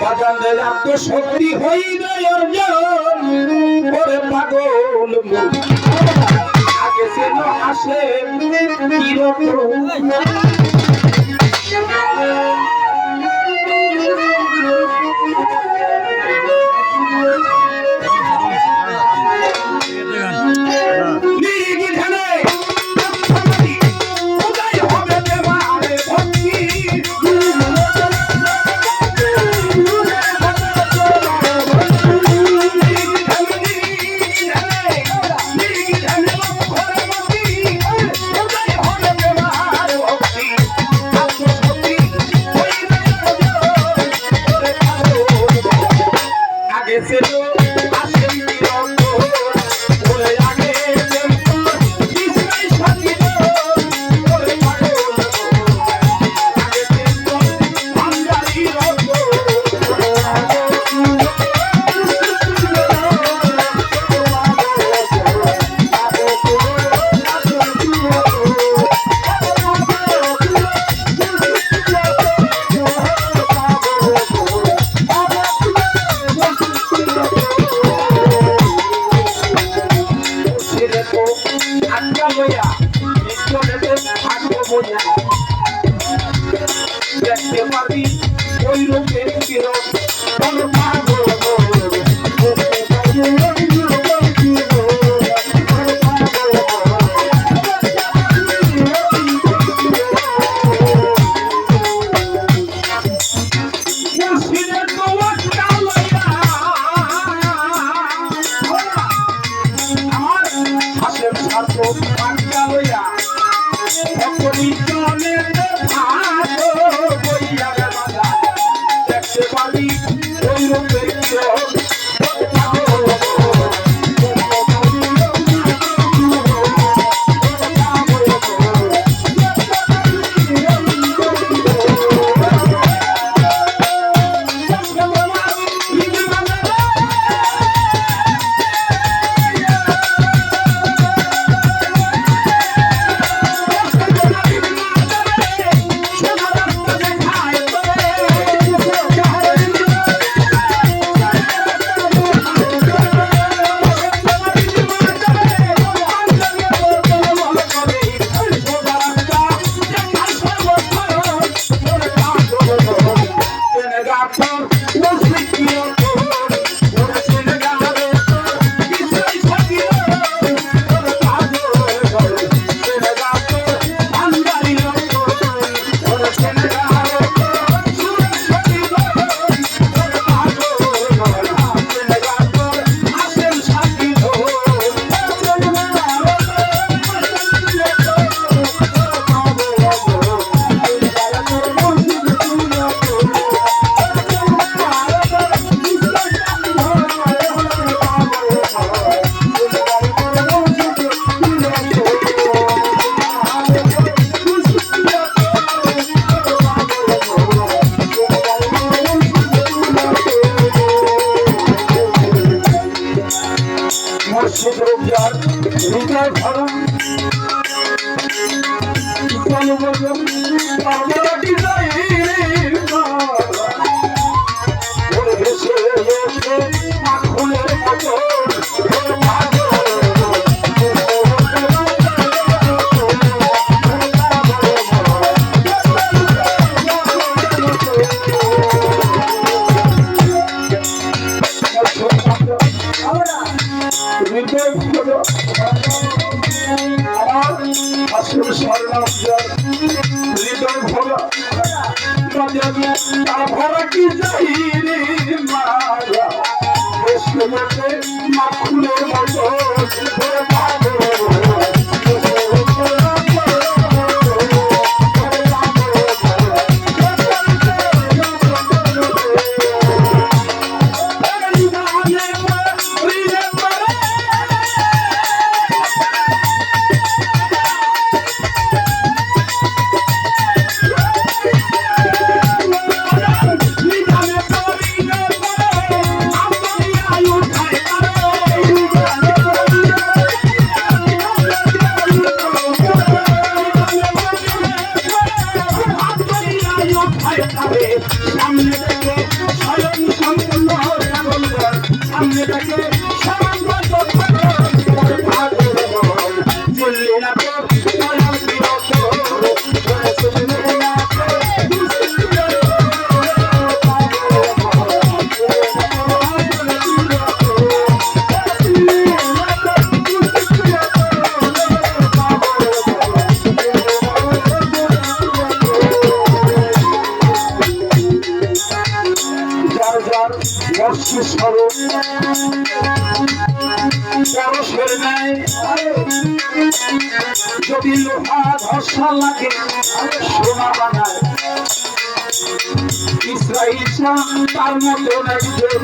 বাজানের আত্মশক্তি হইবে অর্জন করে পাগল আগে যেন আসে কীরকম? দেখতে পাবি ওই রূপের কিরণ কোনো পাগল Thank you. তারপরে কি যাই রে মারা মাখুলের মতো স্বরূপ পরশের ন্যায় যদি লোহা ধর্ষা লাগে সোনা বানায় ইসরায়েল তার মতো একজন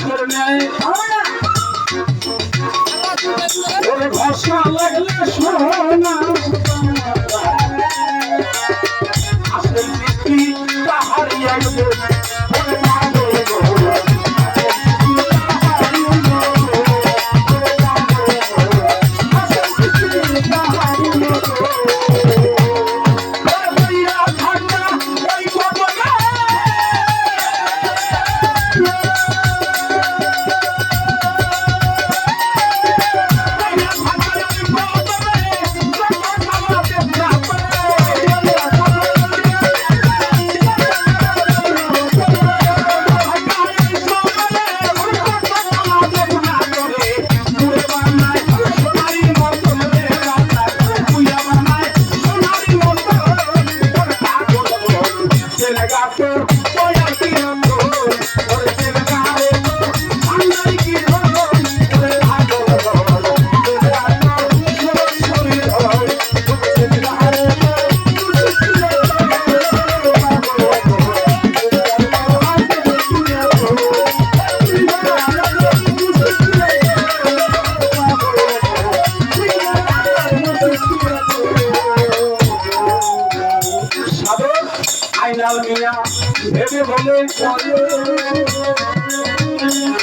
হলো নেয় ভাষা লাগলে সোনা আসল ব্যক্তি তাহারই আইনাল মিয়া ভেবে বলে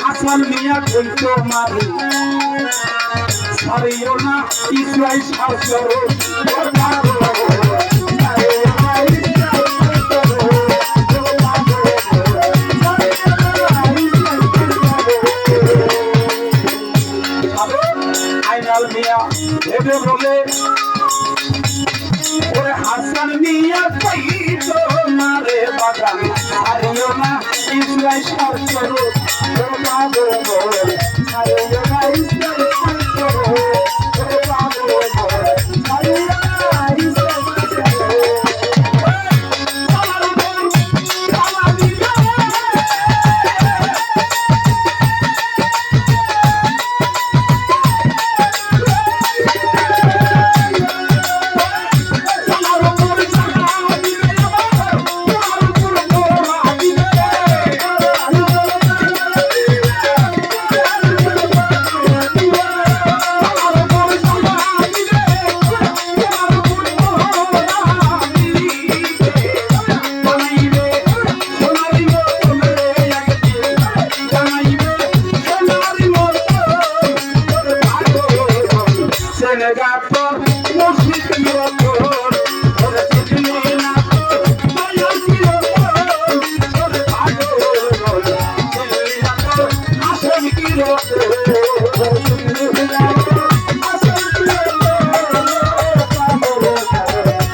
হাসান মিয়া কইতো মারি। সারিও না ইসরাই শাসর ইসরাই